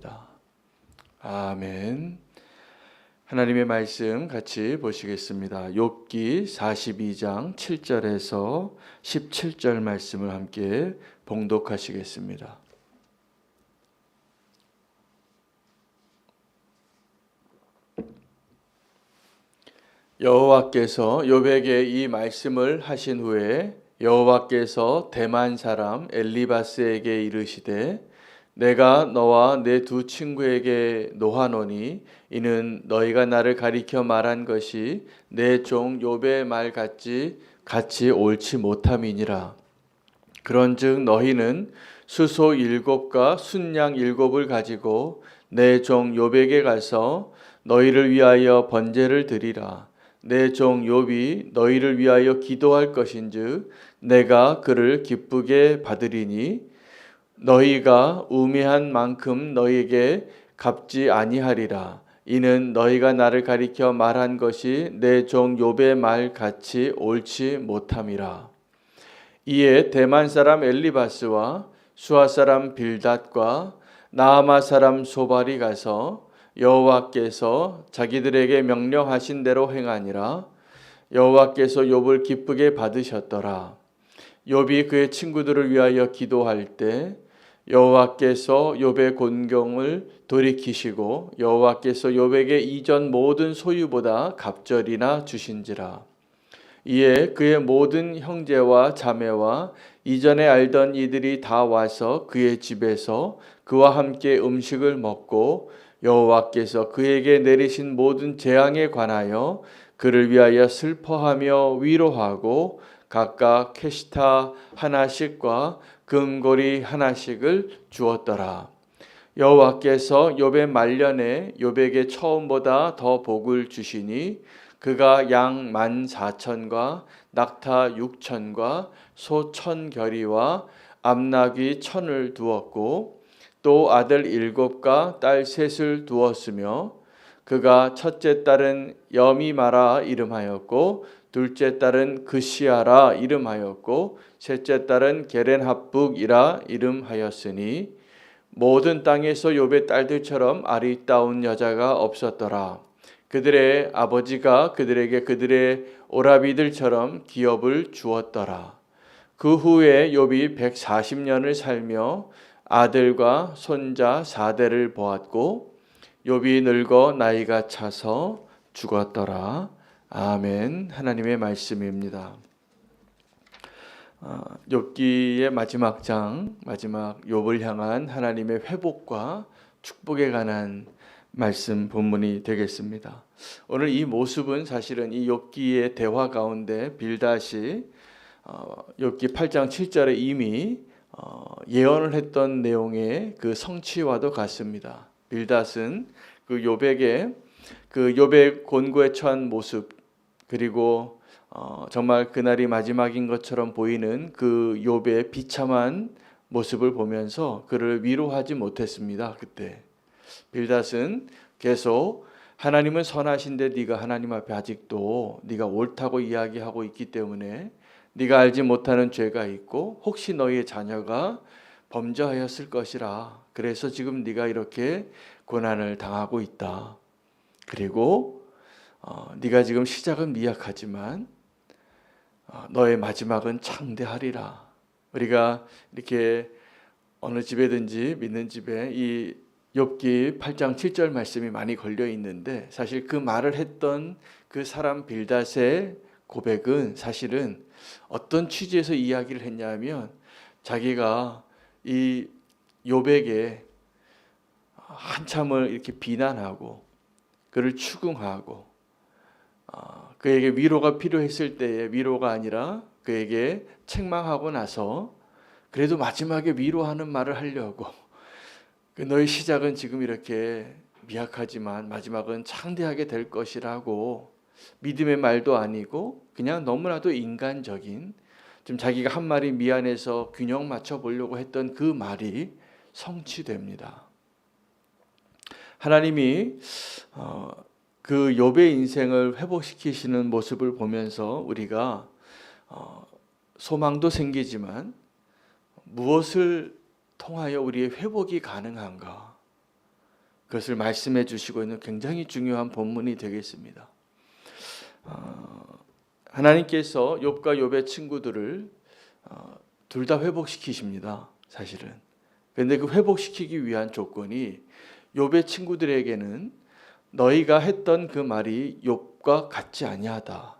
기도합니다. 아멘. 하나님의 말씀 같이 보시겠습니다. 욥기 42장 7절에서 17절 말씀을 함께 봉독하시겠습니다. 여호와께서 욥에게 이 말씀을 하신 후에 여호와께서 대만 사람 엘리바스에게 이르시되 내가 너와 내 두 친구에게 노하노니 이는 너희가 나를 가리켜 말한 것이 내종 욥의 말 같지 같이 옳지 못함이니라. 그런즉 너희는 수소 일곱과 순양 일곱을 가지고 내종 욥에게 가서 너희를 위하여 번제를 드리라. 내종 욥이 너희를 위하여 기도할 것인즉 내가 그를 기쁘게 받으리니 너희가 우매한 만큼 너희에게 갚지 아니하리라. 이는 너희가 나를 가리켜 말한 것이 내 종 욥의 말 같이 옳지 못함이라. 이에 대만 사람 엘리바스와 수아 사람 빌닷과 나아마 사람 소발이 가서 여호와께서 자기들에게 명령하신 대로 행하니라. 여호와께서 욥을 기쁘게 받으셨더라. 욥이 그의 친구들을 위하여 기도할 때 여호와께서 욥의 곤경을 돌이키시고 여호와께서 욥에게 이전 모든 소유보다 갑절이나 주신지라. 이에 그의 모든 형제와 자매와 이전에 알던 이들이 다 와서 그의 집에서 그와 함께 음식을 먹고 여호와께서 그에게 내리신 모든 재앙에 관하여 그를 위하여 슬퍼하며 위로하고 각각 캐시타 하나씩과 금고리 하나씩을 주었더라. 여호와께서 욥의 말년에 욥에게 처음보다 더 복을 주시니 그가 양 만 사천과 낙타 육천과 소 천 결이와 암나귀 천을 두었고 또 아들 일곱과 딸 셋을 두었으며 그가 첫째 딸은 여미마라 이름하였고 둘째 딸은 그시아라 이름하였고 셋째 딸은 게렌합북이라 이름하였으니 모든 땅에서 욥의 딸들처럼 아리따운 여자가 없었더라. 그들의 아버지가 그들에게 그들의 오라비들처럼 기업을 주었더라. 그 후에 욥이 140년을 살며 아들과 손자 사대를 보았고 욥이 늙어 나이가 차서 죽었더라. 아멘. 하나님의 말씀입니다. 아, 욥기의 마지막 장, 마지막 욥을 향한 하나님의 회복과 축복에 관한 말씀 본문이 되겠습니다. 오늘 이 모습은 사실은 이 욥기의 대화 가운데 빌다시 어, 욥기 8장 7절에 이미 어, 예언을 했던 내용의 그 성취와도 같습니다. 빌닷은 그 욥에게 그 욥의 곤고에 처한 모습 그리고 어, 정말 그날이 마지막인 것처럼 보이는 그 욥의 비참한 모습을 보면서 그를 위로하지 못했습니다. 그때 빌닷은 계속 하나님은 선하신데 네가 하나님 앞에 아직도 네가 옳다고 이야기하고 있기 때문에 네가 알지 못하는 죄가 있고 혹시 너희의 자녀가 범죄하였을 것이라 그래서 지금 네가 이렇게 고난을 당하고 있다. 그리고 어, 네가 지금 시작은 미약하지만 어, 너의 마지막은 창대하리라. 우리가 이렇게 어느 집에든지 믿는 집에 이 욥기 8장 7절 말씀이 많이 걸려 있는데 사실 그 말을 했던 그 사람 빌닷의 고백은 사실은 어떤 취지에서 이야기를 했냐면 자기가 이 욥에게 한참을 이렇게 비난하고 그를 추궁하고 어, 그에게 위로가 필요했을 때에 위로가 아니라 그에게 책망하고 나서 그래도 마지막에 위로하는 말을 하려고 그 너의 시작은 지금 이렇게 미약하지만 마지막은 창대하게 될 것이라고 믿음의 말도 아니고 그냥 너무나도 인간적인 좀 자기가 한 말이 미안해서 균형 맞춰 보려고 했던 그 말이 성취됩니다. 하나님이 어, 그 욥의 인생을 회복시키시는 모습을 보면서 우리가 어, 소망도 생기지만 무엇을 통하여 우리의 회복이 가능한가? 그것을 말씀해 주시고 있는 굉장히 중요한 본문이 되겠습니다. 어, 하나님께서 욥과 욥의 친구들을 어, 둘다 회복시키십니다. 사실은. 그런데 그 회복시키기 위한 조건이 욥의 친구들에게는 너희가 했던 그 말이 욥과 같지 아니하다.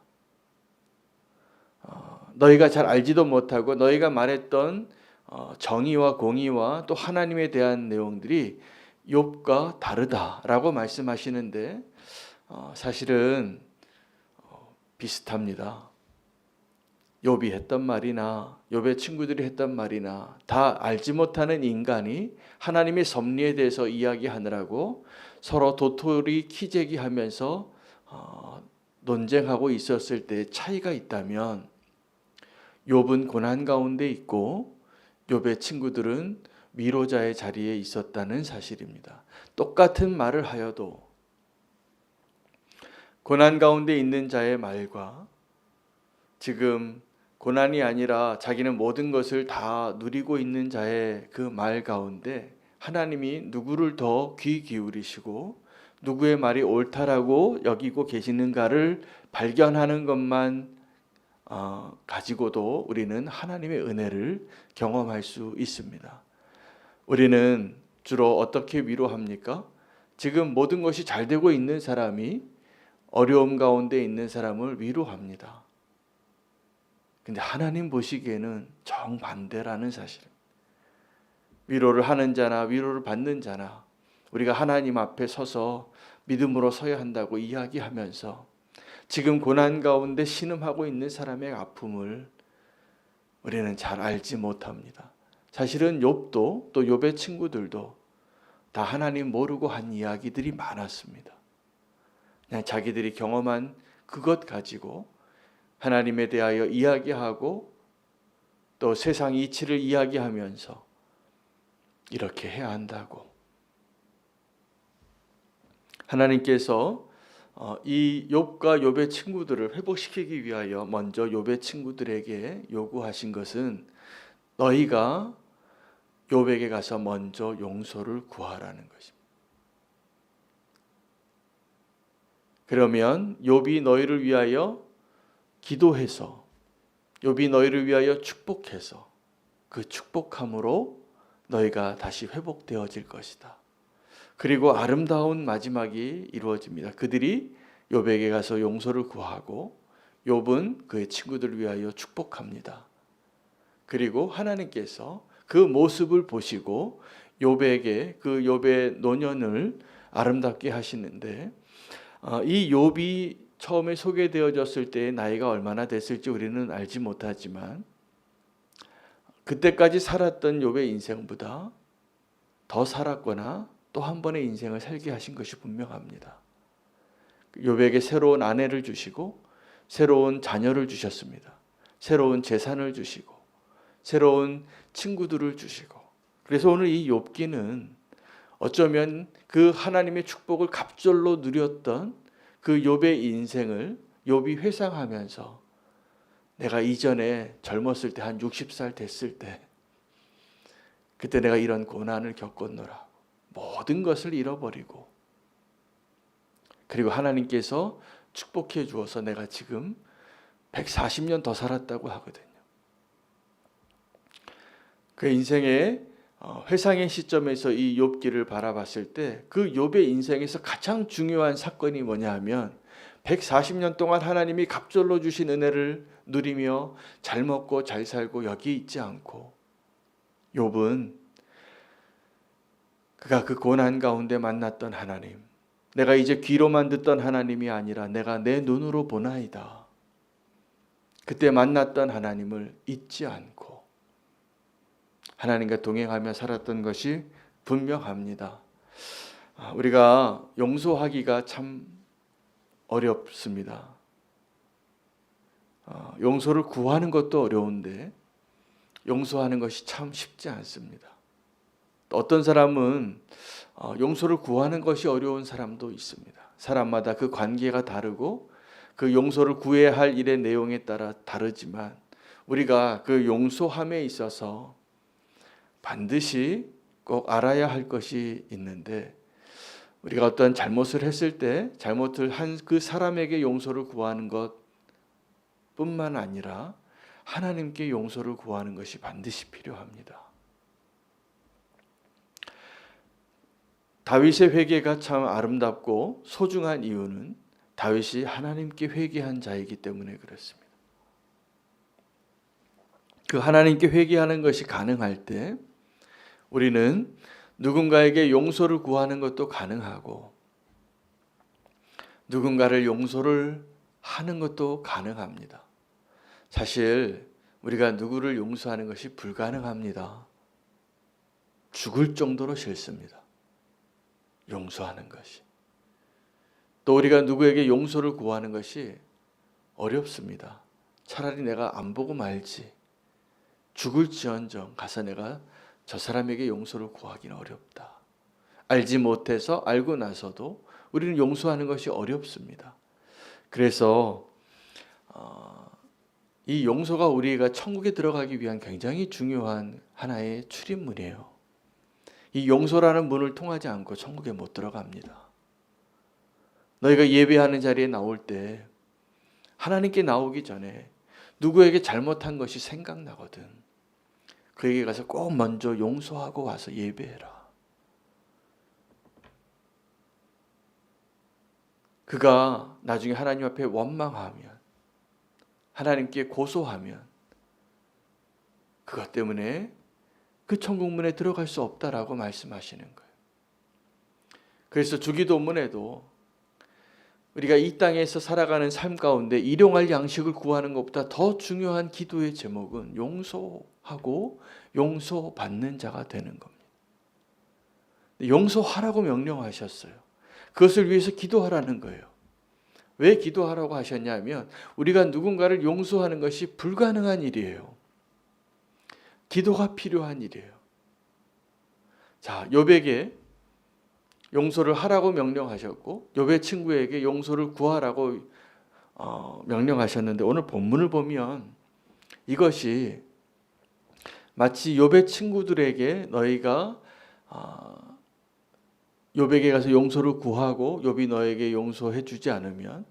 어, 너희가 잘 알지도 못하고 너희가 말했던 어, 정의와 공의와 또 하나님에 대한 내용들이 욥과 다르다라고 말씀하시는데 어, 사실은 어, 비슷합니다. 욥이 했던 말이나 욥의 친구들이 했던 말이나 다 알지 못하는 인간이 하나님의 섭리에 대해서 이야기하느라고 서로 도토리 키재기하면서 어, 논쟁하고 있었을 때 차이가 있다면 욥은 고난 가운데 있고 욥의 친구들은 위로자의 자리에 있었다는 사실입니다. 똑같은 말을 하여도 고난 가운데 있는 자의 말과 지금 고난이 아니라 자기는 모든 것을 다 누리고 있는 자의 그 말 가운데 하나님이 누구를 더 귀 기울이시고 누구의 말이 옳다라고 여기고 계시는가를 발견하는 것만 어, 가지고도 우리는 하나님의 은혜를 경험할 수 있습니다. 우리는 주로 어떻게 위로합니까? 지금 모든 것이 잘 되고 있는 사람이 어려움 가운데 있는 사람을 위로합니다. 근데 하나님 보시기에는 정반대라는 사실. 위로를 하는 자나 위로를 받는 자나 우리가 하나님 앞에 서서 믿음으로 서야 한다고 이야기하면서 지금 고난 가운데 신음하고 있는 사람의 아픔을 우리는 잘 알지 못합니다. 사실은 욥도 또 욥의 친구들도 다 하나님 모르고 한 이야기들이 많았습니다. 그냥 자기들이 경험한 그것 가지고 하나님에 대하여 이야기하고 또 세상 이치를 이야기하면서 이렇게 해야 한다고 하나님께서 어, 이 욥과 욥의 친구들을 회복시키기 위하여 먼저 욥의 친구들에게 요구하신 것은 너희가 욥에게 가서 먼저 용서를 구하라는 것입니다. 그러면 욥이 너희를 위하여 기도해서 욥이 너희를 위하여 축복해서 그 축복함으로 너희가 다시 회복되어질 것이다. 그리고 아름다운 마지막이 이루어집니다. 그들이 욥에게 가서 용서를 구하고 욥은 그의 친구들을 위하여 축복합니다. 그리고 하나님께서 그 모습을 보시고 욥에게 그 욥의 노년을 아름답게 하시는데 어, 이 욥이 처음에 소개되어졌을 때 나이가 얼마나 됐을지 우리는 알지 못하지만 그때까지 살았던 욥의 인생보다 더 살았거나 또 한 번의 인생을 살게 하신 것이 분명합니다. 욥에게 새로운 아내를 주시고 새로운 자녀를 주셨습니다. 새로운 재산을 주시고 새로운 친구들을 주시고 그래서 오늘 이 욥기는 어쩌면 그 하나님의 축복을 갑절로 누렸던 그 욥의 인생을 욥이 회상하면서 내가 이전에 젊었을 때 한 60살 됐을 때 그때 내가 이런 고난을 겪었노라. 모든 것을 잃어버리고 그리고 하나님께서 축복해 주어서 내가 지금 140년 더 살았다고 하거든요. 그 인생의 어, 회상의 시점에서 이 욥기를 바라봤을 때 그 욥의 인생에서 가장 중요한 사건이 뭐냐 하면 140년 동안 하나님이 갑절로 주신 은혜를 누리며 잘 먹고 잘 살고 여기 있지 않고 욥은 그가 그 고난 가운데 만났던 하나님 내가 이제 귀로만 듣던 하나님이 아니라 내가 내 눈으로 보나이다. 그때 만났던 하나님을 잊지 않고 하나님과 동행하며 살았던 것이 분명합니다. 아, 우리가 용서하기가 참 어렵습니다. 어, 용서를 구하는 것도 어려운데 용서하는 것이 참 쉽지 않습니다. 어떤 사람은 어, 용서를 구하는 것이 어려운 사람도 있습니다. 사람마다 그 관계가 다르고 그 용서를 구해야 할 일의 내용에 따라 다르지만 우리가 그 용서함에 있어서 반드시 꼭 알아야 할 것이 있는데 우리가 어떤 잘못을 했을 때 잘못을 한 그 사람에게 용서를 구하는 것 뿐만 아니라 하나님께 용서를 구하는 것이 반드시 필요합니다. 다윗의 회개가 참 아름답고 소중한 이유는 다윗이 하나님께 회개한 자이기 때문에 그렇습니다. 그 하나님께 회개하는 것이 가능할 때 우리는 누군가에게 용서를 구하는 것도 가능하고 누군가를 용서를 하는 것도 가능합니다. 사실 우리가 누구를 용서하는 것이 불가능합니다. 죽을 정도로 싫습니다. 용서하는 것이. 또 우리가 누구에게 용서를 구하는 것이 어렵습니다. 차라리 내가 안 보고 말지. 죽을지언정 가서 내가 저 사람에게 용서를 구하기는 어렵다. 알지 못해서 알고 나서도 우리는 용서하는 것이 어렵습니다. 그래서 어, 이 용서가 우리가 천국에 들어가기 위한 굉장히 중요한 하나의 출입문이에요. 이 용서라는 문을 통하지 않고 천국에 못 들어갑니다. 너희가 예배하는 자리에 나올 때 하나님께 나오기 전에 누구에게 잘못한 것이 생각나거든. 그에게 가서 꼭 먼저 용서하고 와서 예배해라. 그가 나중에 하나님 앞에 원망하면 하나님께 고소하면 그것 때문에 그 천국문에 들어갈 수 없다라고 말씀하시는 거예요. 그래서 주기도문에도 우리가 이 땅에서 살아가는 삶 가운데 일용할 양식을 구하는 것보다 더 중요한 기도의 제목은 용서 하고 용서받는 자가 되는 겁니다. 용서하라고 명령하셨어요. 그것을 위해서 기도하라는 거예요. 왜 기도하라고 하셨냐면 우리가 누군가를 용서하는 것이 불가능한 일이에요. 기도가 필요한 일이에요. 자, 요백에 용서를 하라고 명령하셨고 욥의 친구에게 용서를 구하라고 어, 명령하셨는데 오늘 본문을 보면 이것이 마치 욥의 친구들에게 너희가 어, 욥에게 가서 용서를 구하고 욥이 너에게 용서해 주지 않으면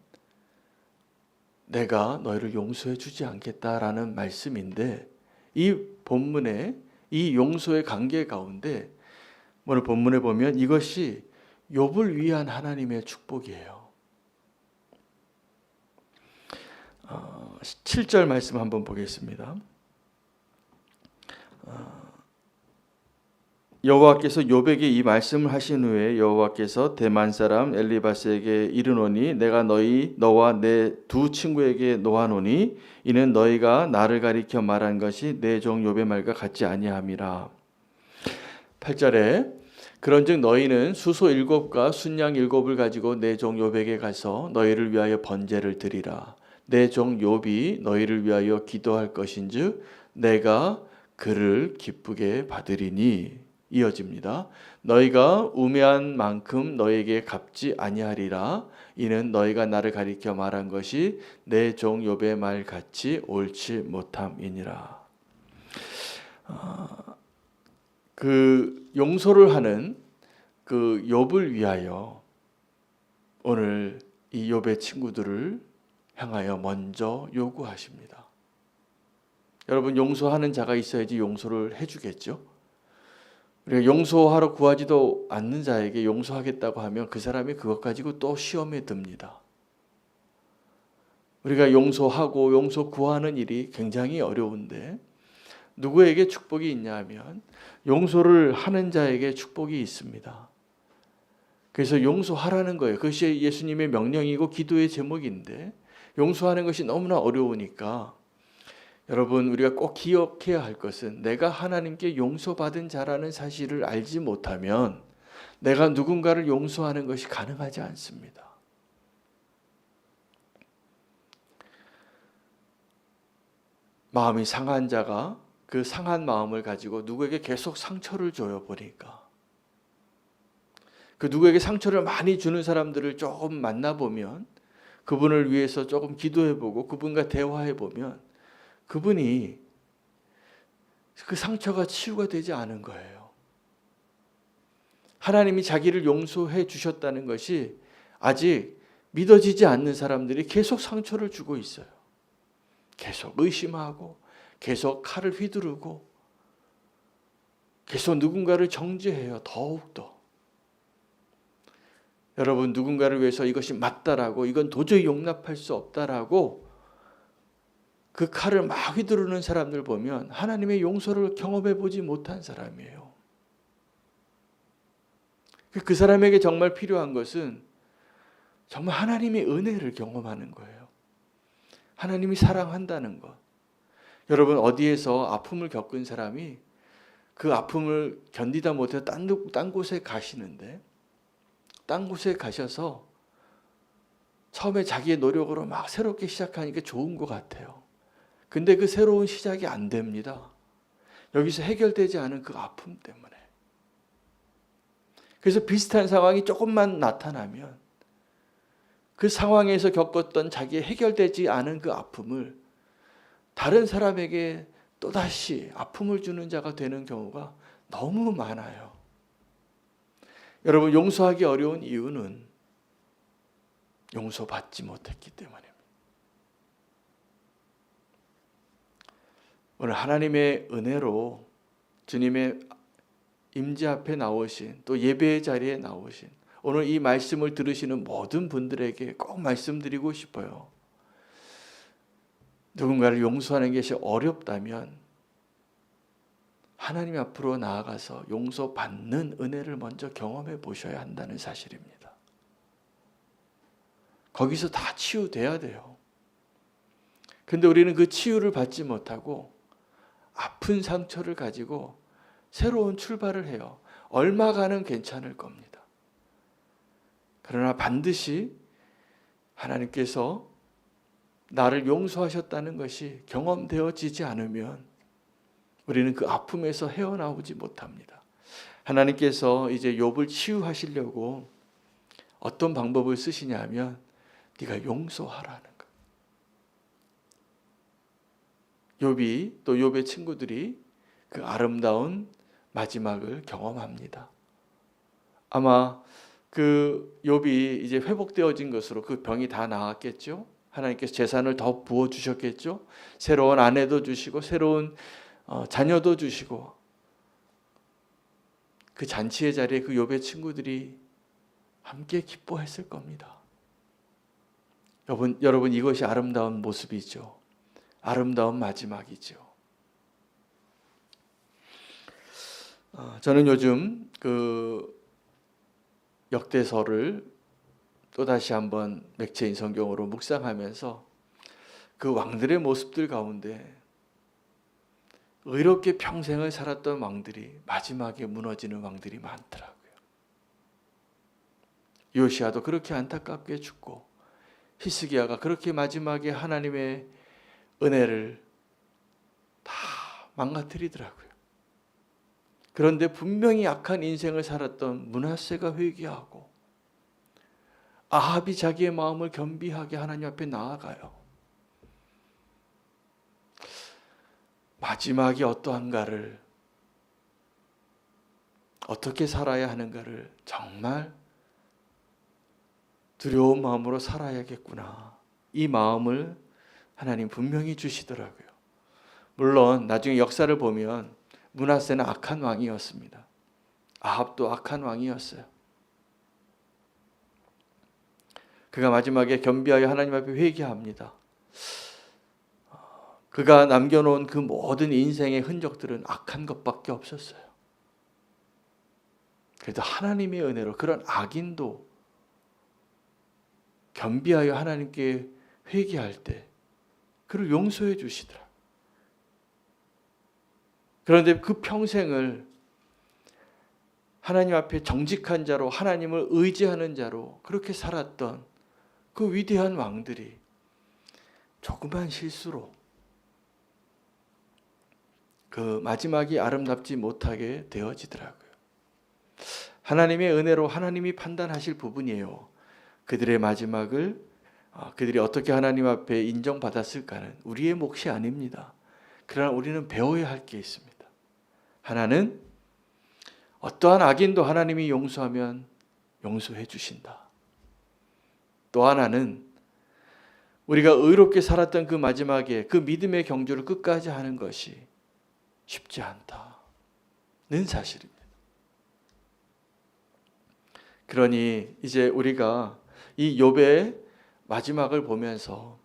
내가 너희를 용서해 주지 않겠다라는 말씀인데 이 본문의 이 용서의 관계 가운데 오늘 본문에 보면 이것이 욥을 위한 하나님의 축복이에요. 어, 7절 말씀 한번 보겠습니다. 어, 여호와께서 욥에게 이 말씀을 하신 후에 여호와께서 대만 사람 엘리바스에게 이르노니 내가 너희 너와 내 두 친구에게 노하노니 이는 너희가 나를 가리켜 말한 것이 내종 욥의 말과 같지 아니함이라. 8절에 그런즉 너희는 수소 일곱과 순양 일곱을 가지고 내종 욥에게 가서 너희를 위하여 번제를 드리라. 내종 욥이 너희를 위하여 기도할 것인즉 내가 그를 기쁘게 받으리니 이어집니다. 너희가 우매한 만큼 너에게 갚지 아니하리라. 이는 너희가 나를 가리켜 말한 것이 내 종 욥의 말 같이 옳지 못함이니라. 어, 그 용서를 하는 그 욥을 위하여 오늘 이 욥의 친구들을 향하여 먼저 요구하십니다. 여러분 용서하는 자가 있어야지 용서를 해주겠죠. 우리가 용서하러 구하지도 않는 자에게 용서하겠다고 하면 그 사람이 그것 가지고 또 시험에 듭니다. 우리가 용서하고 용서 구하는 일이 굉장히 어려운데 누구에게 축복이 있냐 하면 용서를 하는 자에게 축복이 있습니다. 그래서 용서하라는 거예요. 그것이 예수님의 명령이고 기도의 제목인데 용서하는 것이 너무나 어려우니까 여러분 우리가 꼭 기억해야 할 것은 내가 하나님께 용서받은 자라는 사실을 알지 못하면 내가 누군가를 용서하는 것이 가능하지 않습니다. 마음이 상한 자가 그 상한 마음을 가지고 누구에게 계속 상처를 줘요 보니까 그 누구에게 상처를 많이 주는 사람들을 조금 만나보면 그분을 위해서 조금 기도해보고 그분과 대화해보면 그분이 그 상처가 치유가 되지 않은 거예요. 하나님이 자기를 용서해 주셨다는 것이 아직 믿어지지 않는 사람들이 계속 상처를 주고 있어요. 계속 의심하고 계속 칼을 휘두르고 계속 누군가를 정죄해요. 더욱더. 여러분 누군가를 위해서 이것이 맞다라고 이건 도저히 용납할 수 없다라고 그 칼을 막 휘두르는 사람들 보면 하나님의 용서를 경험해 보지 못한 사람이에요. 그 사람에게 정말 필요한 것은 정말 하나님의 은혜를 경험하는 거예요. 하나님이 사랑한다는 것. 여러분 어디에서 아픔을 겪은 사람이 그 아픔을 견디다 못해 딴, 딴 곳에 가시는데 딴 곳에 가셔서 처음에 자기의 노력으로 막 새롭게 시작하니까 좋은 것 같아요. 근데 그 새로운 시작이 안 됩니다. 여기서 해결되지 않은 그 아픔 때문에. 그래서 비슷한 상황이 조금만 나타나면 그 상황에서 겪었던 자기의 해결되지 않은 그 아픔을 다른 사람에게 또다시 아픔을 주는 자가 되는 경우가 너무 많아요. 여러분, 용서하기 어려운 이유는 용서받지 못했기 때문입니다. 오늘 하나님의 은혜로 주님의 임재 앞에 나오신 또 예배의 자리에 나오신 오늘 이 말씀을 들으시는 모든 분들에게 꼭 말씀드리고 싶어요. 누군가를 용서하는 것이 어렵다면 하나님 앞으로 나아가서 용서받는 은혜를 먼저 경험해 보셔야 한다는 사실입니다. 거기서 다 치유돼야 돼요. 근데 우리는 그 치유를 받지 못하고 아픈 상처를 가지고 새로운 출발을 해요. 얼마간은 괜찮을 겁니다. 그러나 반드시 하나님께서 나를 용서하셨다는 것이 경험되어지지 않으면 우리는 그 아픔에서 헤어나오지 못합니다. 하나님께서 이제 욥을 치유하시려고 어떤 방법을 쓰시냐면 네가 용서하라는 거예요. 욥이 또 욥의 친구들이 그 아름다운 마지막을 경험합니다. 아마 그 욥이 이제 회복되어진 것으로 그 병이 다 나았겠죠. 하나님께서 재산을 더 부어 주셨겠죠. 새로운 아내도 주시고 새로운 어, 자녀도 주시고 그 잔치의 자리에 그 욥의 친구들이 함께 기뻐했을 겁니다. 여러분, 여러분 이것이 아름다운 모습이죠. 아름다운 마지막이죠. 어, 저는 요즘 그 역대서를 또 다시 한번 맥체인 성경으로 묵상하면서 그 왕들의 모습들 가운데 의롭게 평생을 살았던 왕들이 마지막에 무너지는 왕들이 많더라고요. 요시아도 그렇게 안타깝게 죽고 히스기야가 그렇게 마지막에 하나님의 은혜를 다 망가뜨리더라고요. 그런데 분명히 악한 인생을 살았던 문하세가 회개하고 아합이 자기의 마음을 겸비하게 하나님 앞에 나아가요. 마지막이 어떠한가를 어떻게 살아야 하는가를 정말 두려운 마음으로 살아야겠구나. 이 마음을 하나님 분명히 주시더라고요. 물론 나중에 역사를 보면 문하세는 악한 왕이었습니다. 아합도 악한 왕이었어요. 그가 마지막에 겸비하여 하나님 앞에 회개합니다. 그가 남겨놓은 그 모든 인생의 흔적들은 악한 것밖에 없었어요. 그래도 하나님의 은혜로 그런 악인도 겸비하여 하나님께 회개할 때 그를 용서해 주시더라. 그런데 그 평생을 하나님 앞에 정직한 자로 하나님을 의지하는 자로 그렇게 살았던 그 위대한 왕들이 조그만 실수로 그 마지막이 아름답지 못하게 되어지더라고요. 하나님의 은혜로 하나님이 판단하실 부분이에요. 그들의 마지막을 아, 그들이 어떻게 하나님 앞에 인정받았을까는 우리의 몫이 아닙니다. 그러나 우리는 배워야 할 게 있습니다. 하나는 어떠한 악인도 하나님이 용서하면 용서해 주신다. 또 하나는 우리가 의롭게 살았던 그 마지막에 그 믿음의 경주를 끝까지 하는 것이 쉽지 않다는 사실입니다. 그러니 이제 우리가 이 욥의 마지막을 보면서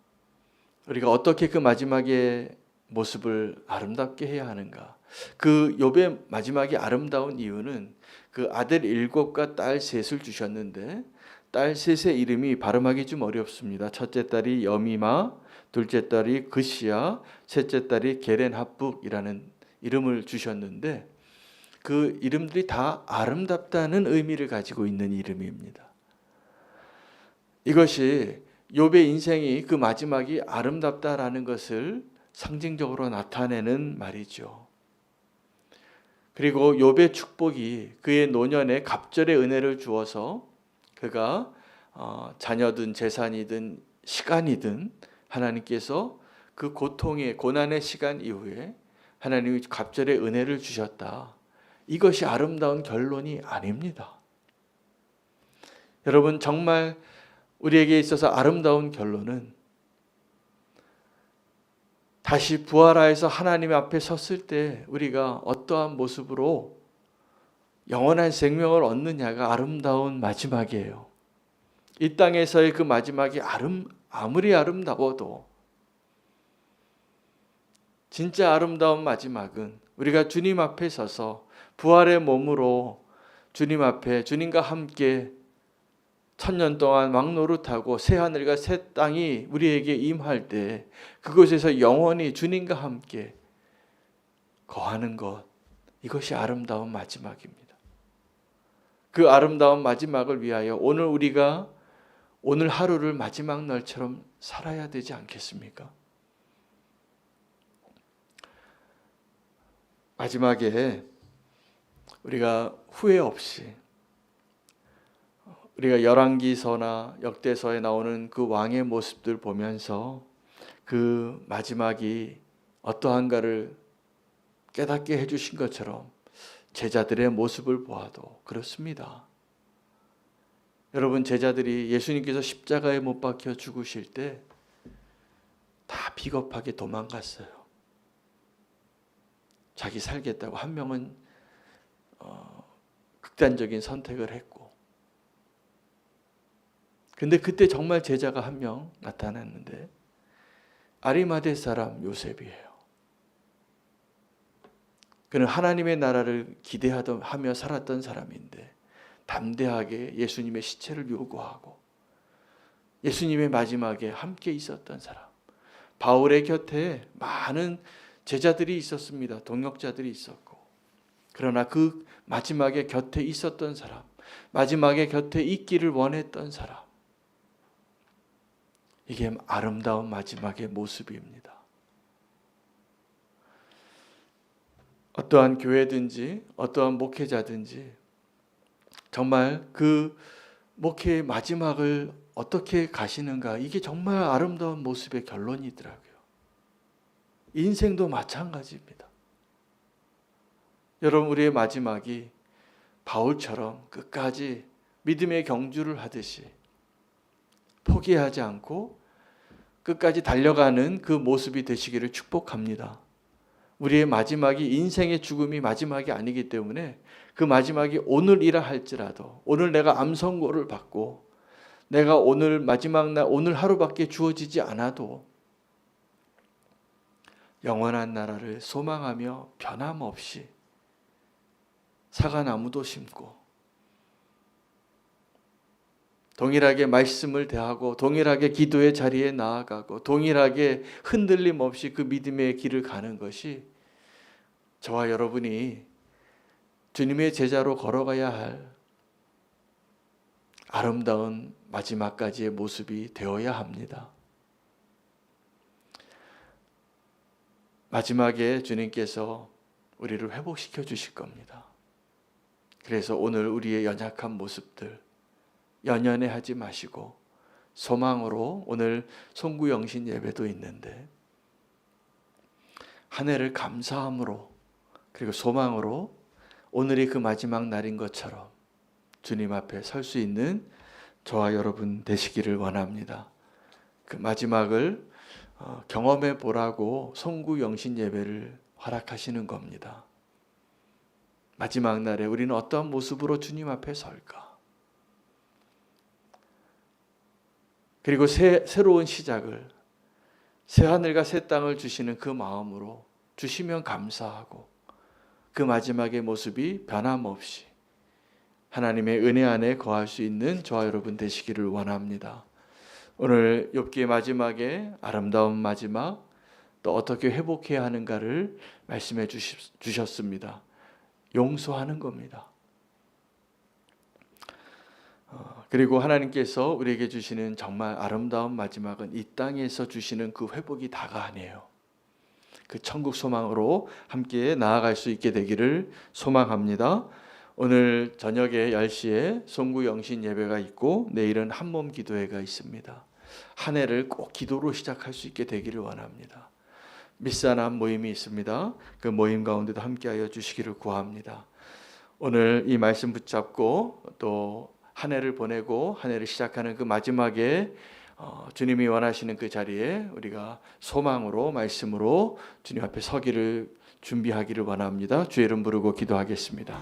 우리가 어떻게 그 마지막의 모습을 아름답게 해야 하는가? 그 욥의 마지막이 아름다운 이유는 그 아들 일곱과 딸 셋을 주셨는데 딸 셋의 이름이 발음하기 좀 어렵습니다. 첫째 딸이 여미마, 둘째 딸이 그시야, 셋째 딸이 게렌합북이라는 이름을 주셨는데 그 이름들이 다 아름답다는 의미를 가지고 있는 이름입니다. 이것이 욥의 인생이 그 마지막이 아름답다라는 것을 상징적으로 나타내는 말이죠. 그리고 욥의 축복이 그의 노년에 갑절의 은혜를 주어서 그가 어, 자녀든 재산이든 시간이든 하나님께서 그 고통의 고난의 시간 이후에 하나님이 갑절의 은혜를 주셨다. 이것이 아름다운 결론이 아닙니다. 여러분 정말 우리에게 있어서 아름다운 결론은 다시 부활하여서 하나님 앞에 섰을 때 우리가 어떠한 모습으로 영원한 생명을 얻느냐가 아름다운 마지막이에요. 이 땅에서의 그 마지막이 아름 아무리 아름다워도 진짜 아름다운 마지막은 우리가 주님 앞에 서서 부활의 몸으로 주님 앞에 주님과 함께 천년 동안 왕노릇하고 새 하늘과 새 땅이 우리에게 임할 때 그곳에서 영원히 주님과 함께 거하는 것 이것이 아름다운 마지막입니다. 그 아름다운 마지막을 위하여 오늘 우리가 오늘 하루를 마지막 날처럼 살아야 되지 않겠습니까? 마지막에 우리가 후회 없이 우리가 열왕기서나 역대서에 나오는 그 왕의 모습들 보면서 그 마지막이 어떠한가를 깨닫게 해주신 것처럼 제자들의 모습을 보아도 그렇습니다. 여러분 제자들이 예수님께서 십자가에 못 박혀 죽으실 때 다 비겁하게 도망갔어요. 자기 살겠다고 한 명은 어, 극단적인 선택을 했고, 근데 그때 정말 제자가 한 명 나타났는데 아리마대 사람 요셉이에요. 그는 하나님의 나라를 기대하던 하며 살았던 사람인데 담대하게 예수님의 시체를 요구하고 예수님의 마지막에 함께 있었던 사람. 바울의 곁에 많은 제자들이 있었습니다. 동역자들이 있었고. 그러나 그 마지막에 곁에 있었던 사람, 마지막에 곁에 있기를 원했던 사람. 이게 아름다운 마지막의 모습입니다. 어떠한 교회든지 어떠한 목회자든지 정말 그 목회의 마지막을 어떻게 가시는가 이게 정말 아름다운 모습의 결론이더라고요. 인생도 마찬가지입니다. 여러분 우리의 마지막이 바울처럼 끝까지 믿음의 경주를 하듯이 포기하지 않고 끝까지 달려가는 그 모습이 되시기를 축복합니다. 우리의 마지막이 인생의 죽음이 마지막이 아니기 때문에 그 마지막이 오늘이라 할지라도 오늘 내가 암 선고를 받고 내가 오늘 마지막 날 오늘 하루밖에 주어지지 않아도 영원한 나라를 소망하며 변함없이 사과나무도 심고 동일하게 말씀을 대하고 동일하게 기도의 자리에 나아가고 동일하게 흔들림 없이 그 믿음의 길을 가는 것이 저와 여러분이 주님의 제자로 걸어가야 할 아름다운 마지막까지의 모습이 되어야 합니다. 마지막에 주님께서 우리를 회복시켜 주실 겁니다. 그래서 오늘 우리의 연약한 모습들 연연해 하지 마시고 소망으로 오늘 송구영신 예배도 있는데 한 해를 감사함으로 그리고 소망으로 오늘이 그 마지막 날인 것처럼 주님 앞에 설 수 있는 저와 여러분 되시기를 원합니다. 그 마지막을 어, 경험해 보라고 송구 영신 예배를 허락하시는 겁니다. 마지막 날에 우리는 어떠한 모습으로 주님 앞에 설까? 그리고 새, 새로운 시작을 새 하늘과 새 땅을 주시는 그 마음으로 주시면 감사하고 그 마지막의 모습이 변함없이 하나님의 은혜 안에 거할 수 있는 저와 여러분 되시기를 원합니다. 오늘 욥기의 마지막에 아름다운 마지막 또 어떻게 회복해야 하는가를 말씀해 주셨습니다. 용서하는 겁니다. 어, 그리고 하나님께서 우리에게 주시는 정말 아름다운 마지막은 이 땅에서 주시는 그 회복이 다가 아니에요. 그 천국 소망으로 함께 나아갈 수 있게 되기를 소망합니다. 오늘 저녁에 10시에 송구 영신 예배가 있고 내일은 한몸 기도회가 있습니다. 한 해를 꼭 기도로 시작할 수 있게 되기를 원합니다. 미사남 모임이 있습니다. 그 모임 가운데도 함께하여 주시기를 구합니다. 오늘 이 말씀 붙잡고 또 한 해를 보내고 한 해를 시작하는 그 마지막에 어, 주님이 원하시는 그 자리에 우리가 소망으로 말씀으로 주님 앞에 서기를 준비하기를 원합니다. 주의 이름 부르고 기도하겠습니다.